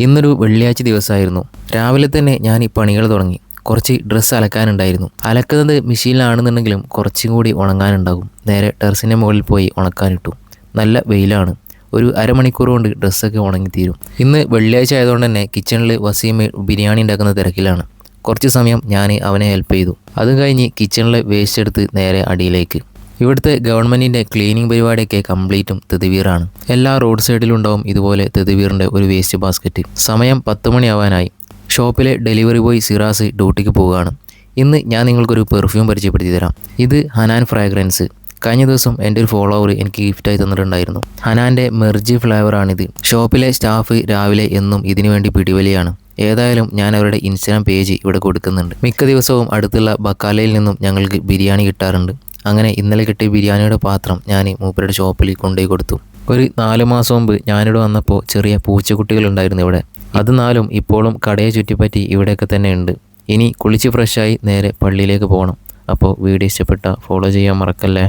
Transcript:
ഇന്നൊരു വെള്ളിയാഴ്ച ദിവസമായിരുന്നു. രാവിലെ തന്നെ ഞാൻ ഈ പണികൾ തുടങ്ങി. കുറച്ച് ഡ്രസ്സ് അലക്കാനുണ്ടായിരുന്നു. അലക്കുന്നത് മെഷീനിലാണെന്നുണ്ടെങ്കിലും കുറച്ചും കൂടി ഉണങ്ങാനുണ്ടാകും. നേരെ ടെറസിന്റെ മുകളിൽ പോയി ഉണക്കാനിട്ടു. നല്ല വെയിലാണ്. ഒരു അരമണിക്കൂർ കൊണ്ട് ഡ്രസ്സൊക്കെ ഉണങ്ങിത്തീരും. ഇന്ന് വെള്ളിയാഴ്ച ആയതുകൊണ്ട് തന്നെ കിച്ചണിൽ വസീം ബിരിയാണി ഉണ്ടാക്കുന്ന തിരക്കിലാണ്. കുറച്ച് സമയം ഞാൻ അവനെ ഹെൽപ്പ് ചെയ്തു. അതും കഴിഞ്ഞ് കിച്ചണിലെ വേസ്റ്റ് എടുത്ത് നേരെ അടിയിലേക്ക്. ഇവിടുത്തെ ഗവൺമെന്റിന്റെ ക്ലീനിങ് പരിപാടിയൊക്കെ കംപ്ലീറ്റും തെതുവീറാണ്. എല്ലാ റോഡ് സൈഡിലും ഉണ്ടാവും ഇതുപോലെ തെതുവീറിന്റെ ഒരു വേസ്റ്റ് ബാസ്ക്കറ്റ്. സമയം പത്ത് മണിയാവാനായി. ഷോപ്പിലെ ഡെലിവറി ബോയ് സിറാസ് ഡ്യൂട്ടിക്ക് പോവുകയാണ്. ഇന്ന് ഞാൻ നിങ്ങൾക്കൊരു പെർഫ്യൂം പരിചയപ്പെടുത്തി തരാം. ഇത് ഹനാൻ ഫ്രാഗ്രൻസ്. കഴിഞ്ഞ ദിവസം എന്റെ ഒരു ഫോളോവർ എനിക്ക് ഗിഫ്റ്റായി തന്നിട്ടുണ്ടായിരുന്നു. ഹനാന്റെ മെർജി ഫ്ലേവറാണിത്. ഷോപ്പിലെ സ്റ്റാഫ് രാവിലെ എന്നും ഇതിനു വേണ്ടി പിടിവലിയാണ്. ഏതായാലും ഞാൻ അവരുടെ ഇൻസ്റ്റാഗ്രാം പേജ് ഇവിടെ കൊടുക്കുന്നുണ്ട്. മിക്ക ദിവസവും അടുത്തുള്ള ബക്കാലയിൽ നിന്നും ഞങ്ങൾക്ക് ബിരിയാണി കിട്ടാറുണ്ട്. അങ്ങനെ ഇന്നലെ കിട്ടിയ ബിരിയാണിയുടെ പാത്രം ഞാൻ മൂപ്പരുടെ ഷോപ്പിൽ കൊണ്ടുപോയി കൊടുത്തു. ഒരു നാല് മാസം മുമ്പ് ഞാനിവിടെ വന്നപ്പോൾ ചെറിയ പൂച്ചക്കുട്ടികളുണ്ടായിരുന്നു ഇവിടെ. അത് നാലും ഇപ്പോഴും കടയെ ചുറ്റിപ്പറ്റി ഇവിടെയൊക്കെ തന്നെ ഉണ്ട്. ഇനി കുളിച്ച് ഫ്രഷായി നേരെ പള്ളിയിലേക്ക് പോകണം. അപ്പോൾ വീഡിയോ ഇഷ്ടപ്പെട്ട ഫോളോ ചെയ്യാൻ മറക്കല്ലേ?